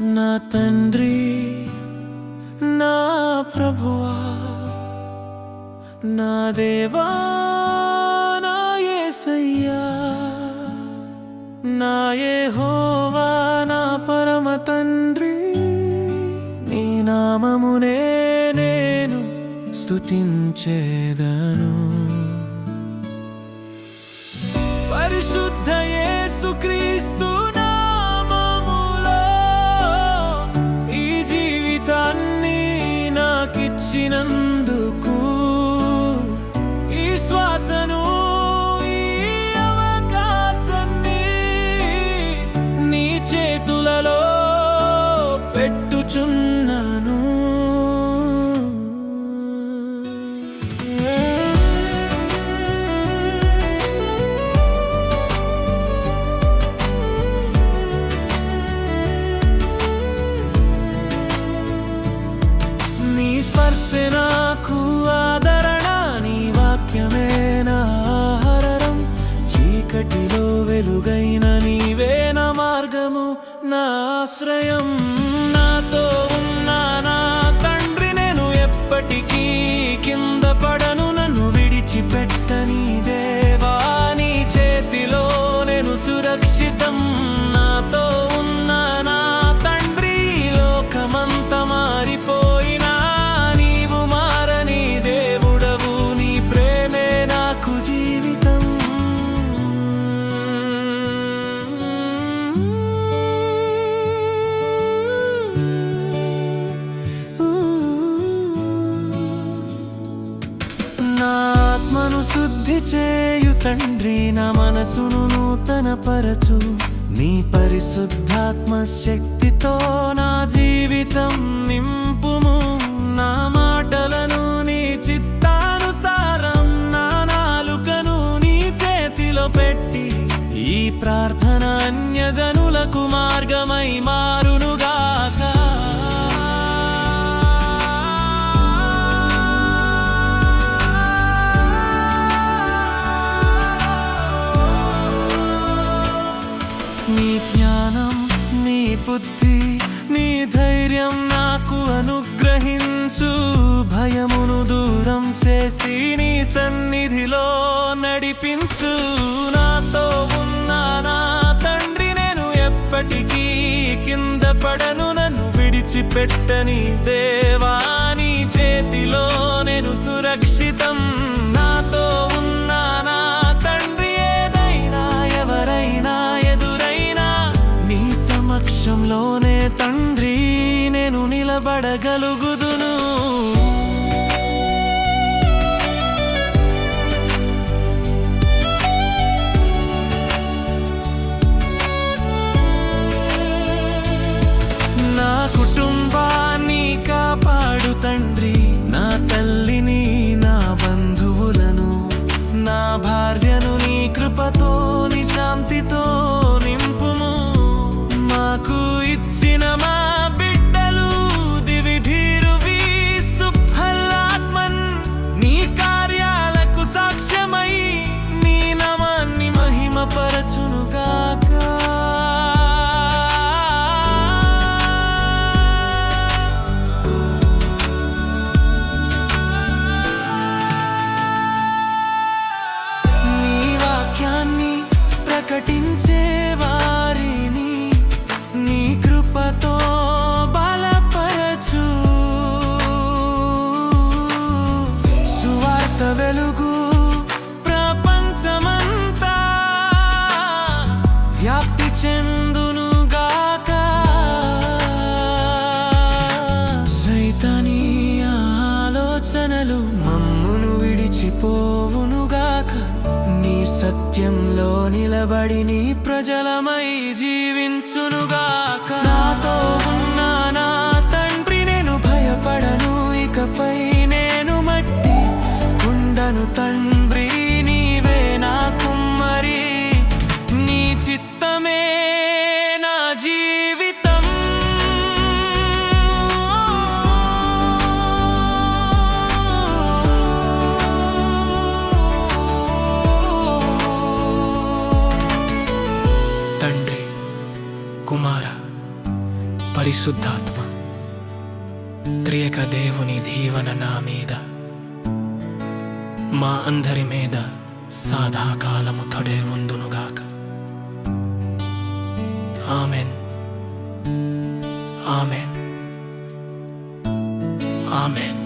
నా తండ్రి నా ప్రభువా నా దేవా నా ఏసయ్యా నా యెహోవా నా పరమ తండ్రి నీ నామమునే నేను స్తుతించేదను. పరిశుద్ధ యేసుక్రీస్తు పెట్టుచున్నాను నీ స్పర్శ నాకు ఆదరణ నీ వాక్యమే నా చీకటిలో వెలుగైన నీవే నా మార్గము నా ఆశ్రయం. నేను శుద్ధి చేయు తండ్రి నా మనసును నూతన పరచు. నీ పరిశుద్ధాత్మ శక్తితో నా జీవితం నింపుము. నా మాటలను నీ చిత్తానుసారం నా నాలుకను నీ చేతిలో పెట్టి. ఈ ప్రార్థన అన్యజనులకు మార్గమై మారును. అనుగ్రహించు. భయమును దూరం చేసి నీ సన్నిధిలో నడిపించు. నాతో ఉన్నా నా తండ్రి నేను ఎప్పటికీ కింద పడను. నన్ను విడిచిపెట్టని దేవాని చేతిలో నేను సురక్షితం. నిలబడగలుగుదును సత్యంలో నిలబడి నీ ప్రజలమై జీవించునుగాక. నాతో ఉన్న పరిశుద్ధాత్మ త్రియక దేవుని దీవన నా మీద మా అందరి మీద సాధాకాలము తొడే ఉందునుగాక ఆమెన్ ఆమెన్ ఆమెన్